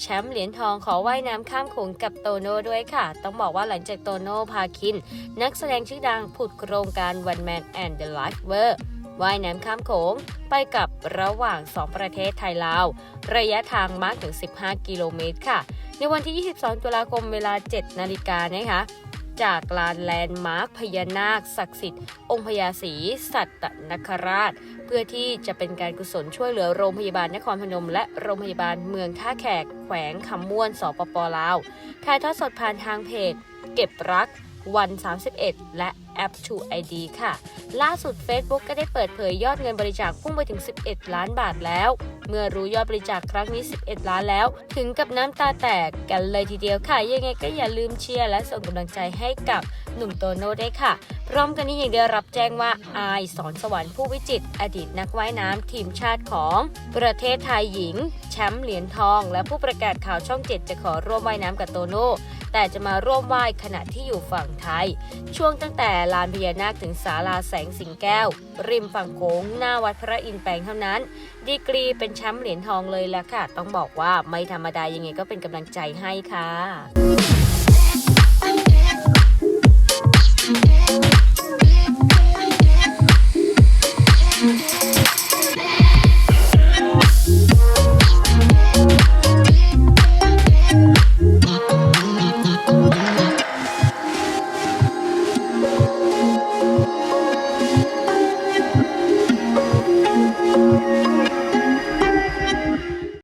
แชมป์เหรียญทองขอว่ายน้ำข้ามโขงกับโตโน่ด้วยค่ะ ต้องบอกว่าหลังจากโตโน่พาคิน นักแสดงชื่อดังผุดโครงการ One Man and the Lifer ว่ายน้ำข้ามโขงไปกับระหว่าง 2 ประเทศไทยลาว ระยะทางมากถึง 15 กิโลเมตรค่ะ ในวันที่ 22 ตุลาคมเวลา 7 นาฬิกานะคะ จากลานแลนด์มาร์คพญานาค ศักดิ์สิทธิ์ องค์พญาศรีสัตตนคราช เพื่อที่จะเป็นการกุศลช่วยเหลือโรงพยาบาลนครพนม และโรงพยาบาลเมืองท่าแขก แขวงคำม่วนสปปลาวถ่ายทอดสดผ่านทางเพจ เก็บรัก วัน 31 และแอป True ID ค่ะ ล่าสุด Facebook ก็ได้เปิดเผยยอดเงินบริจาคพุ่งไปถึง 11 ล้านบาทแล้ว เมื่อรู้ยอดบริจาคครั้งนี้ 11 ล้านแล้ว ถึงกับน้ำตาแตกกันเลยทีเดียวค่ะ ยังไงก็อย่าลืมเชียร์และส่งกำลังใจให้กับหนุ่มโตโน่ได้ค่ะ พร้อมกันนี้ยังได้รับแจ้งว่าอายสอนสวรรค์ผู้วิจิต อดีตนักว่ายน้ำทีมชาติของประเทศไทยหญิง แชมป์เหรียญทอง และผู้ประกาศข่าวช่องเจ็ดจะขอร่วมว่ายน้ำกับโตโน่ แต่จะมาร่วมไหว้ขณะที่อยู่ฝั่งไทย ช่วงตั้งแต่ลานพญานาคถึงศาลาแสงสิงแก้ว ริมฝั่งโขงหน้าวัดพระอินทร์แปลงเท่านั้น ดีกรีเป็นแชมป์เหรียญทองเลยและค่ะ ต้องบอกว่าไม่ธรรมดายังไงก็เป็นกำลังใจให้ค่ะ